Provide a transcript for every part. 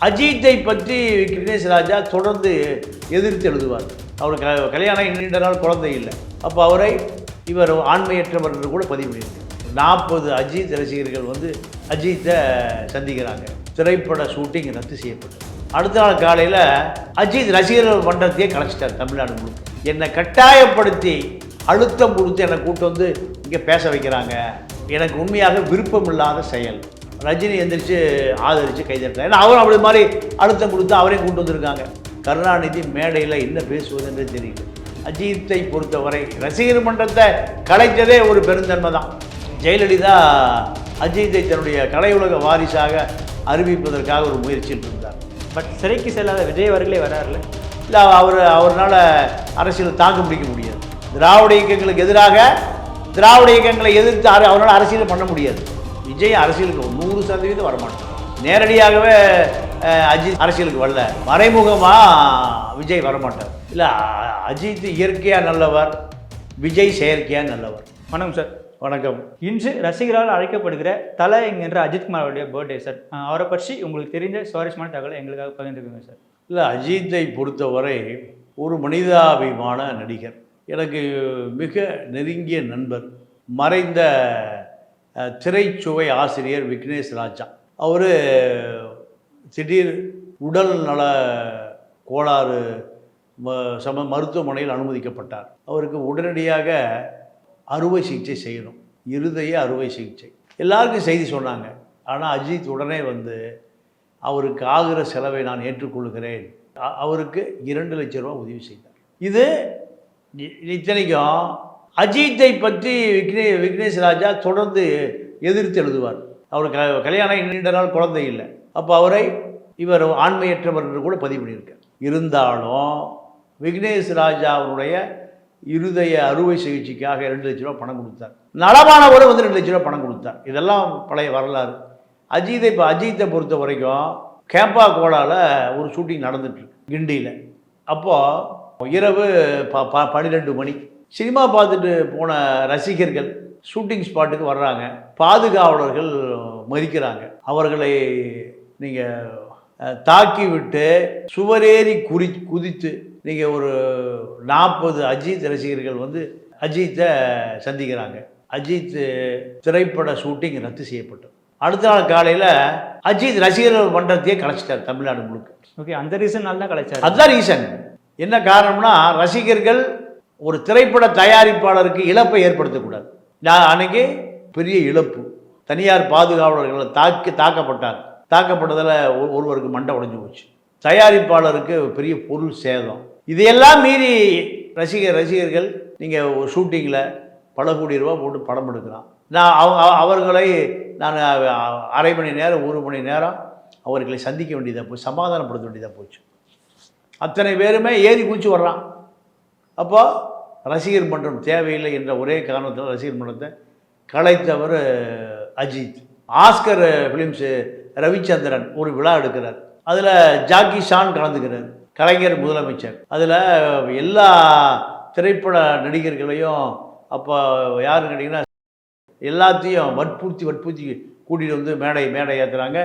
அஜித்தை பற்றி கிருஷ்ணேஷ் ராஜா தொடர்ந்து எதிர்த்து எழுதுவார். அவருக்கு க- கல்யாணம் நீண்ட நாள் குழந்தை இல்லை. அப்போ அவரை இவர் ஆண்மையற்றவர் என்று கூட பதிவு பண்ணியிருக்கு நாற்பது அஜித் ரசிகர்கள் வந்து அஜித்தை சந்திக்கிறாங்க. திரைப்பட ஷூட்டிங் ரத்து செய்யப்பட்டது. அடுத்த நாள் காலையில் அஜித் ரசிகர்கள் மன்றத்தையே கலைச்சிட்டார் தமிழ்நாடு முழுக்க. என்னை கட்டாயப்படுத்தி அழுத்தம் கொடுத்து என்னை கூட்டு வந்து இங்கே பேச வைக்கிறாங்க. எனக்கு உண்மையாக விருப்பம் இல்லாத செயல். ரஜினி எந்திரிச்சு ஆதரித்து கைதட்டார் ஏன்னா அவரும் அப்படி மாதிரி அழுத்தம் கொடுத்து அவரையும் கூட்டு வந்திருக்காங்க. கருணாநிதி மேடையில் என்ன பேசுவதுன்னு தெரியல. அஜித்தை பொறுத்தவரை ரசிகர் மன்றத்தை கலைத்ததே ஒரு பெருந்தன்மை தான். ஜெயலலிதா அஜித்தை தன்னுடைய கலையுலக வாரிசாக அறிவிப்பதற்காக ஒரு முயற்சியில் இருந்தார். பட் சிறைக்கு செல்லாத விஜய் அவர்களே வராருல்ல இல்லை அவர் அவரால் அரசியல் தாக்கு பிடிக்க முடியாது. திராவிட இயக்கங்களுக்கு எதிராக திராவிட இயக்கங்களை எதிர்த்து அவரால் அரசியல் பண்ண முடியாது. விஜய் அரசியலுக்கு நூறு சதவீதம் வரமாட்டார். நேரடியாகவே அஜித் அரசியலுக்கு வரல. மறைமுகமாக விஜய் வரமாட்டார். இல்லை அஜித் இயற்கையாக நல்லவர் விஜய் செயற்கையாக நல்லவர். வணக்கம் சார். வணக்கம். இன்று ரசிகரால் அழைக்கப்படுகிற தலை என்கின்ற அஜித்குமார் அவருடைய பர்த்டே சார். அவரை பற்றி உங்களுக்கு தெரிஞ்ச சுவாரஸ்யமான தகவலை எங்களுக்காக பகிர்ந்துக்குங்க சார். இல்லை அஜித்தை பொறுத்தவரை ஒரு மனிதாபிமான நடிகர். எனக்கு மிக நெருங்கிய நண்பர். மறைந்த திரைச்சுவை ஆசிரியர் விக்னேஷ் ராஜா. அவர் திடீர் உடல் நல கோளாறு சம மருத்துவமனையில் அனுமதிக்கப்பட்டார். அவருக்கு உடனடியாக அறுவை சிகிச்சை செய்யணும். இருதய அறுவை சிகிச்சை. எல்லாருக்கும் செய்தி சொன்னாங்க. ஆனால் அஜித் உடனே வந்து அவருக்கு ஆகிற செலவை நான் ஏற்றுக்கொள்கிறேன். அவருக்கு இரண்டு லட்ச ரூபா உதவி செய்தார். இது இத்தனைக்கும் அஜித்தை பற்றி விக்னே விக்னேஷ் ராஜா தொடர்ந்து எதிர்த்து எழுதுவார். அவருக்கு க- கல்யாணம் நீண்ட நாள் குழந்தை இல்லை. அப்போ அவரை இவர் ஆண்மையற்றவர் என்று கூட பதிவு பண்ணியிருக்கார். இருந்தாலும் விக்னேஷ் ராஜா அவருடைய இருதய அறுவை சிகிச்சைக்காக ரெண்டு லட்ச ரூபா பணம் கொடுத்தார். நலமானவரும் வந்து ரெண்டு லட்ச ரூபா பணம் கொடுத்தார். இதெல்லாம் பழைய வரலாறு. அஜித்தை இப்போ அஜித்தை பொறுத்த வரைக்கும் கேப்பா கோடாவில் ஒரு ஷூட்டிங் நடந்துட்டு கிண்டியில். அப்போது இரவு ப ப பன்னிரெண்டு மணி. சினிமா பார்த்துட்டு போன ரசிகர்கள் ஷூட்டிங் ஸ்பாட்டுக்கு வர்றாங்க. பாதுகாவலர்கள் மறிக்கிறாங்க. அவர்களை நீங்கள் தாக்கி விட்டு சுவரேறி குறி குதித்து நீங்கள் ஒரு நாற்பது அஜித் ரசிகர்கள் வந்து அஜித்தை சந்திக்கிறாங்க. அஜித் திரைப்பட ஷூட்டிங் ரத்து செய்யப்பட்டது. அடுத்த நாள் காலையில் அஜித் ரசிகர்கள் மன்றத்தையே கலைச்சிட்டார் தமிழ்நாடு முழுக்க. ஓகே அந்த ரீசன்னால தான் கலைச்சார். அதுதான் ரீசன் என்ன காரணம்னா ரசிகர்கள் ஒரு திரைப்பட தயாரிப்பாளருக்கு இழப்பை ஏற்படுத்தக்கூடாது. நான் அன்றைக்கி பெரிய இழப்பு. தனியார் பாதுகாவலர்களை தாக்கி தாக்கப்பட்டார் தாக்கப்பட்டதில் ஒருவருக்கு மண்டை உடைஞ்சு போச்சு. தயாரிப்பாளருக்கு பெரிய பொருள் சேதம். இதையெல்லாம் மீறி ரசிகர் ரசிகர்கள் நீங்கள் ஒரு ஷூட்டிங்கில் பல கோடி ரூபா போட்டு படம் எடுக்கிறான் நான் அவர்களை நான் அரை மணி நேரம் ஒரு மணி நேரம் அவர்களை சந்திக்க வேண்டியதாக போய் சமாதானப்படுத்த வேண்டியதாக போச்சு. அத்தனை பேருமே ஏறி குச்சி வர்றான். அப்போ ரசிகர் மன்றம் தேவையில்லை என்ற ஒரே காரணத்தில் ரசிகர் மன்றத்தை கலைத்தவர் அஜித். ஆஸ்கர் ஃபிலிம்ஸு ரவிச்சந்திரன் ஒரு விழா எடுக்கிறார். அதில் ஜாக்கி ஷான் கலந்துக்கிறார் கலைஞர் முதலமைச்சர். அதில் எல்லா திரைப்பட நடிகர்களையும் அப்போ யார் கேட்டிங்கன்னா எல்லாத்தையும் வற்புறுத்தி வற்புறுத்தி கூட்டிகிட்டு வந்து மேடை மேடை ஏற்றுறாங்க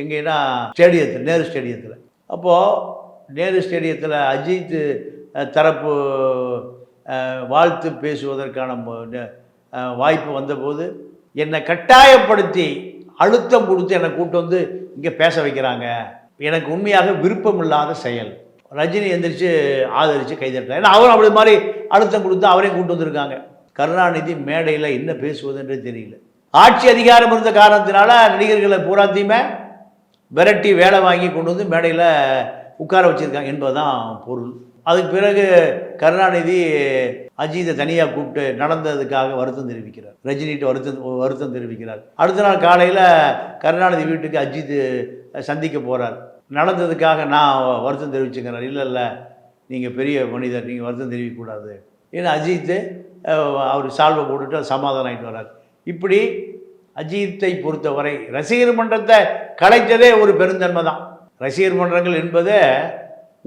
எங்கேன்னா ஸ்டேடியத்தில் நேரு ஸ்டேடியத்தில். அப்போது நேரு ஸ்டேடியத்தில் அஜித் தரப்பு வாழ்த்து பேசுவதற்கான வாய்ப்பு வந்தபோது என்னை கட்டாயப்படுத்தி அழுத்தம் கொடுத்து என்னை கூட்டு வந்து இங்கே பேச வைக்கிறாங்க. எனக்கு உண்மையாக விருப்பம் இல்லாத செயல். ரஜினி எந்திரிச்சு ஆதரித்து கைதட்டார் ஏன்னா அவரும் அப்படி மாதிரி அழுத்தம் கொடுத்து அவரையும் கூட்டு வந்திருக்காங்க. கருணாநிதி மேடையில் என்ன பேசுவதுன்றே தெரியல. ஆட்சி அதிகாரம் இருந்த காரணத்தினால நடிகர்களை பூராத்தையுமே விரட்டி வேலை வாங்கி கொண்டு வந்து மேடையில் உட்கார வச்சிருக்காங்க என்பதுதான் பொருள். அதுக்கு பிறகு கருணாநிதி அஜித்தை தனியாக கூப்பிட்டு நடந்ததுக்காக வருத்தம் தெரிவிக்கிறார். ரஜினிகிட்ட வருத்தம் வருத்தம் தெரிவிக்கிறார். அடுத்த நாள் காலையில் கருணாநிதி வீட்டுக்கு அஜித் சந்திக்க போகிறார் நடந்ததுக்காக நான் வருத்தம் தெரிவிச்சுக்கிறேன். இல்லை இல்லை நீங்கள் பெரிய மனிதர் நீங்கள் வருத்தம் தெரிவிக்கக்கூடாது. ஏன்னா அஜித்து அவர் சால்வை போட்டுட்டு சமாதானம் ஆகிட்டு வர்றார். இப்படி அஜித்தை பொறுத்தவரை ரசிகர் மன்றத்தை கலைத்ததே ஒரு பெருந்தன்மை தான். ரசிகர் மன்றங்கள் என்பதே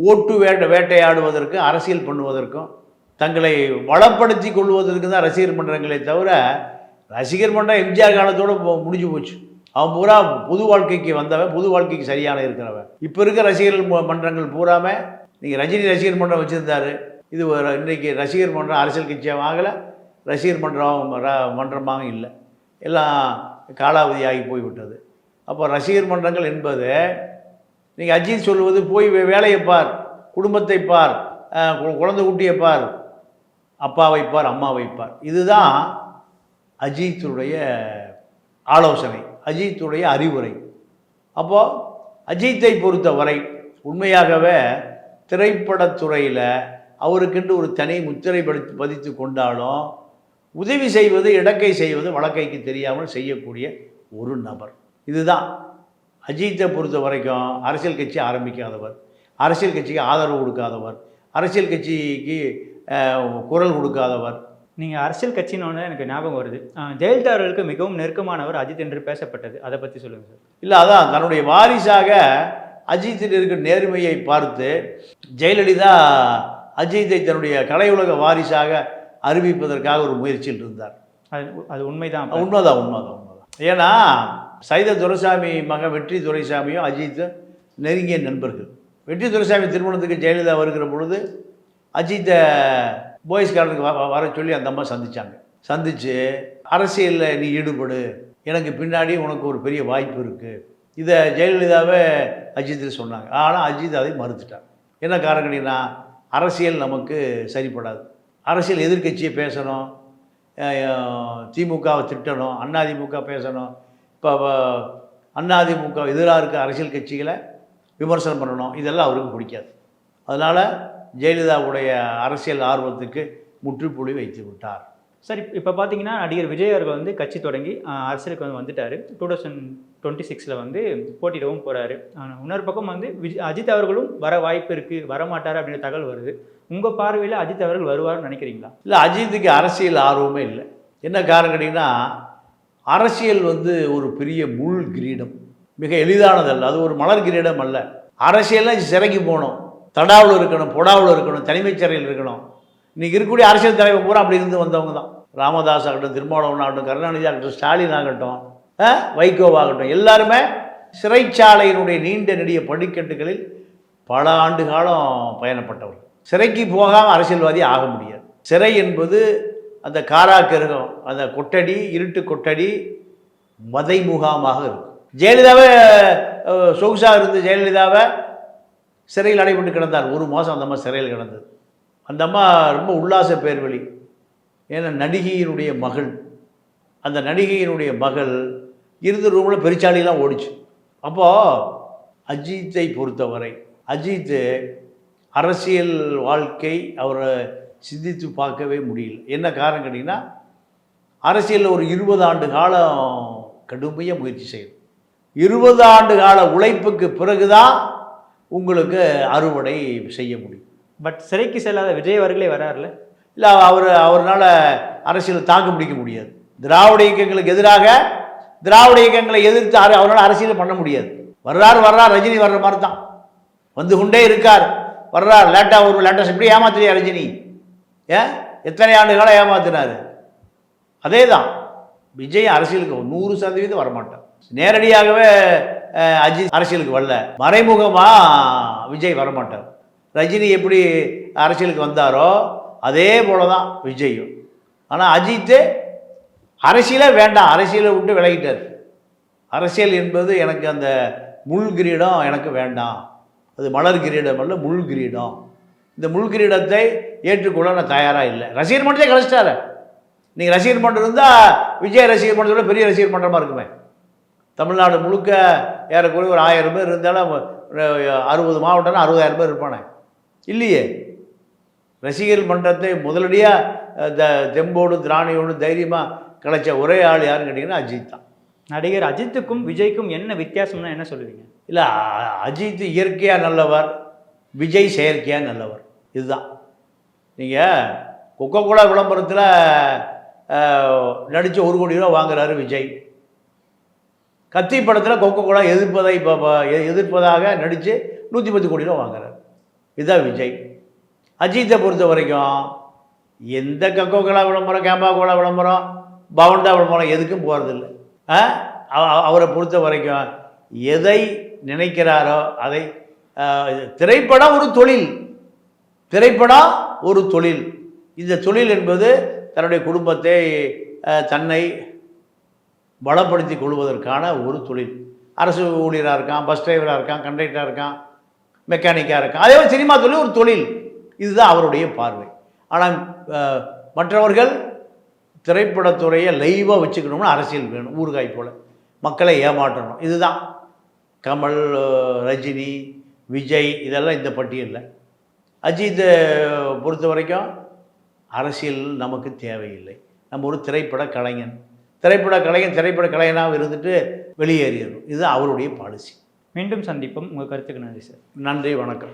ஓட்டு வேட்டை வேட்டையாடுவதற்கு அரசியல் பண்ணுவதற்கும் தங்களை வளப்படுத்தி கொள்வதற்கு தான் ரசிகர் மன்றங்களே தவிர ரசிகர் மன்றம் எம்ஜிஆர் காலத்தோடு முடிஞ்சு போச்சு. அவன் பூரா புது வாழ்க்கைக்கு வந்தவன் புது வாழ்க்கைக்கு சரியான இருக்கிறவன். இப்போ இருக்க ரசிகர்கள் மன்றங்கள் பூராமல் நீங்கள் ரஜினி ரசிகர் மன்றம் வச்சுருந்தாரு. இது ஒரு இன்றைக்கி ரசிகர் மன்றம் அரசியல் கட்சியாக ஆகலை ரசிகர் மன்றம் ர- மன்றமாக இல்லை. எல்லாம் காலாவதியாகி போய்விட்டது. அப்போ ரசிகர் மன்றங்கள் என்பது நீங்கள் அஜித் சொல்வது போய் வேலையை பார் குடும்பத்தை பார் கு- குழந்தை குட்டியை பார் அப்பா வைப்பார் அம்மா வைப்பார் இதுதான் அஜித்துடைய ஆலோசனை அஜித்துடைய அறிவுரை. அப்போது அஜித்தை பொறுத்தவரை உண்மையாகவே திரைப்படத்துறையில் அவருக்கென்று ஒரு தனி முத்திரை படுத்து பதித்து கொண்டாலும் உதவி செய்வது இடக்கை செய்வது வழக்கைக்கு தெரியாமல் செய்யக்கூடிய ஒரு நபர். இதுதான். அஜித்தை பொறுத்த வரைக்கும் அரசியல் கட்சி ஆரம்பிக்காதவர். அரசியல் கட்சிக்கு ஆதரவு கொடுக்காதவர். அரசியல் கட்சிக்கு குரல் கொடுக்காதவர். நீங்கள் அரசியல் கட்சின்னு எனக்கு ஞாபகம் வருது. ஜெயலலிதா அவர்களுக்கு மிகவும் நெருக்கமானவர் அஜித் என்று பேசப்பட்டது. அதை பற்றி சொல்லுங்கள் சார். இல்லை அதான் தன்னுடைய வாரிசாக அஜித்தில் இருக்கிற நேர்மையை பார்த்து ஜெயலலிதா அஜித்தை தன்னுடைய கலையுலக வாரிசாக அறிவிப்பதற்காக ஒரு முயற்சியில் இருந்தார். அது அது உண்மைதான் உண்மைதான் உண்மைதான். ஏன்னா சைத துரைசாமி மகன் வெற்றி துரைசாமியும் அஜித்தும் நெருங்கிய நண்பர்கள். வெற்றி துரைசாமி திருமணத்துக்கு ஜெயலலிதா வருகிற பொழுது அஜித்தை போய்ஸ்காரனுக்கு வ வர சொல்லி அந்த அம்மா சந்திச்சாங்க. சந்தித்து அரசியலில் நீ ஈடுபடு. எனக்கு பின்னாடி உனக்கு ஒரு பெரிய வாய்ப்பு இருக்குது இதை ஜெயலலிதாவே அஜித்து சொன்னாங்க. ஆனால் அஜித் அதை மறுத்துட்டார். என்ன காரணம்னா அரசியல் நமக்கு சரிப்படாது. அரசியல் எதிர்க்கட்சியை பேசணும். திமுகவை திட்டணும் அதிமுக பேசணும். இப்போ அதிமுக எதிராக இருக்க அரசியல் கட்சிகளை விமர்சனம் பண்ணணும். இதெல்லாம் அவருக்கு பிடிக்காது. அதனால் ஜெயலலிதாவுடைய அரசியல் ஆர்வத்துக்கு முற்றுப்புள்ளி வைத்து விட்டார். சரி இப்போ பார்த்தீங்கன்னா நடிகர் விஜய் அவர்கள் வந்து கட்சி தொடங்கி அரசியலுக்கு வந்து வந்துட்டார். டூ தௌசண்ட் டுவெண்ட்டி சிக்ஸில் வந்து போட்டியிடவும் போகிறாரு இன்னொரு பக்கம் வந்து விஜய் அஜித் அவர்களும் வர வாய்ப்பு இருக்குது வரமாட்டார் அப்படின்ற தகவல் வருது. உங்கள் பார்வையில் அஜித் அவர்கள் வருவார்னு நினைக்கிறீங்களா? இல்லை அஜித்துக்கு அரசியல் ஆர்வமே இல்லை. என்ன காரணம் கேட்டிங்கன்னா அரசியல் வந்து ஒரு பெரிய முள் கிரீடம். மிக எளிதானதல்ல. அது ஒரு மலர் கிரீடம் அல்ல. அரசியல்லாம் சிறைக்கு போகணும். தடாவில் இருக்கணும் பொடாவில் இருக்கணும் தனிமைச் சிறையில் இருக்கணும். இன்றைக்கி இருக்கக்கூடிய அரசியல் தலைவர் பூரா அப்படி இருந்து வந்தவங்க தான். ராமதாஸ் ஆகட்டும் திருமாவளவன் ஆகட்டும் கருணாநிதி ஆகட்டும் ஸ்டாலின் ஆகட்டும் வைகோவாகட்டும் எல்லாருமே சிறைச்சாலையினுடைய நீண்ட நெடிய படிக்கட்டுகளில் பல ஆண்டு காலம் பயணப்பட்டவர் சிறைக்கு போகாமல் அரசியல்வாதி ஆக முடியாது. சிறை என்பது அந்த காராக்கிரகம் அந்த கொட்டடி இருட்டு கொட்டடி மதை முகாமாக இருக்கும். ஜெயலலிதாவை சொகுசாக இருந்து ஜெயலலிதாவை சிறையில் அடைபட்டு கிடந்தார். ஒரு மாதம் அந்த அம்மா சிறையில் கிடந்தது. அந்த அம்மா ரொம்ப உல்லாச பேர்வழி. ஏன்னா நடிகையினுடைய மகள் அந்த நடிகையினுடைய மகள் இருந்த ரூமில் பெருச்சாலிலாம் ஓடிச்சு. அப்போது அஜித்தை பொறுத்தவரை அஜித்து அரசியல் வாழ்க்கை அவரை சிந்தித்து பார்க்கவே முடியல. என்ன காரணம் கேட்டிங்கன்னா அரசியலில் ஒரு இருபது ஆண்டு காலம் கடுமையாக முயற்சி செய்யணும். இருபது ஆண்டு கால உழைப்புக்கு பிறகுதான் உங்களுக்கு அறுவடை செய்ய முடியும். பட் சிறைக்கு செல்லாத விஜய் அவர்களே வராருல? இல்லை அவர் அவரால் அரசியலை தாக்கு பிடிக்க முடியாது. திராவிட இயக்கங்களுக்கு எதிராக திராவிட இயக்கங்களை எதிர்த்து அவரால் அரசியல் பண்ண முடியாது. வர்றார் வர்றார் ரஜினி வர்ற மாதிரி தான் வந்து கொண்டே இருக்கார். வர்றார் லேட்டாக ஒரு லேட்டஸ்ட் எப்படி ஏமாத்துறியா ரஜினி? ஏன் எத்தனை ஆண்டு காலம் ஏமாத்தினாரு? அதே தான் விஜய் அரசியலுக்கு நூறு சதவீதம் வரமாட்டார். நேரடியாகவே அஜித் அரசியலுக்கு வரல. மறைமுகமாக விஜய் வரமாட்டார். ரஜினி எப்படி அரசியலுக்கு வந்தாரோ அதே போல தான் விஜயும். ஆனால் அஜித்து அரசியலே வேண்டாம். அரசியலை விட்டு விலகிட்டார். அரசியல் என்பது எனக்கு அந்த முள் கிரீடம் எனக்கு வேண்டாம். அது மலர் கிரீடம் அல்ல முள் கிரீடம். இந்த முள் கிரீடத்தை ஏற்றுக்கொள்ள நான் தயாராக இல்லை. ரசிகர் மன்றத்தை கழிச்சிட்டாரு நீங்கள் ரசிகர் மன்றம் இருந்தால் விஜய் ரசிகர் மன்றத்தோட பெரிய ரசிகர் மன்றமாக இருக்குமே. தமிழ்நாடு முழுக்க ஏறக்குறைய ஒரு ஆயிரம் பேர் இருந்தாலும் அறுபது மாவட்டம்னா அறுபதாயிரம் பேர் இருப்பானே இல்லையே? ரசிகர் மன்றத்தை முதலடியாக தெம்போடு திராணியோடு தைரியமாக கிடைச்ச ஒரே ஆள் யாருன்னு கேட்டிங்கன்னா அஜித் தான். நடிகர் அஜித்துக்கும் விஜய்க்கும் என்ன வித்தியாசம்னா என்ன சொல்லுவீங்க? இல்லை அஜித் இயற்கையாக நல்லவர் விஜய் செயற்கையாக நல்லவர். இதுதான். நீங்கள் கொக்கோ கோலா விளம்பரத்தில் நடித்து ஒரு கோடி ரூபா வாங்குறாரு விஜய். கத்தி படத்தில் கொக்கோ கோலா எதிர்ப்பதை இப்போ எதிர்ப்பதாக நடித்து நூற்றி பத்து கோடி ரூபா வாங்குறாரு. இதுதான் விஜய். அஜித்தை பொறுத்த வரைக்கும் எந்த கக்கோ கோலா விளம்பரம் கேம்பா கோலா விளம்பரம் பவன்டா விளம்பரம் எதுக்கும் போகிறதில்ல அவரை பொறுத்த வரைக்கும் எதை நினைக்கிறாரோ அதை திரைப்படம் ஒரு தொழில். திரைப்படம் ஒரு தொழில். இந்த தொழில் என்பது தன்னுடைய குடும்பத்தை தன்னை பலப்படுத்தி கொள்வதற்கான ஒரு தொழில். அரசு ஊழியராக இருக்கான் பஸ் டிரைவராக இருக்கான் கண்டக்டராக இருக்கான் மெக்கானிக்காக இருக்கான். அதே மாதிரி சினிமா தொழில் ஒரு தொழில். இதுதான் அவருடைய பார்வை. ஆனால் மற்றவர்கள் திரைப்படத்துறையை லைவாக வச்சுக்கணும்னு அரசியல் வேணும் ஊறுகாய் போல். மக்களை ஏமாற்றணும். இதுதான். கமல் ரஜினி விஜய் இதெல்லாம் இந்த பட்டியலில். அஜித்தை பொறுத்த வரைக்கும் அரசியல் நமக்கு தேவையில்லை. நம்ம ஒரு திரைப்பட கலைஞன். திரைப்பட கலைஞன் திரைப்பட கலைஞனாக இருந்துட்டு வெளியேறிடணும். இது அவருடைய பாலிசி மீண்டும் சந்திப்போம். உங்கள் கருத்துக்கு நன்றி சார். நன்றி வணக்கம்.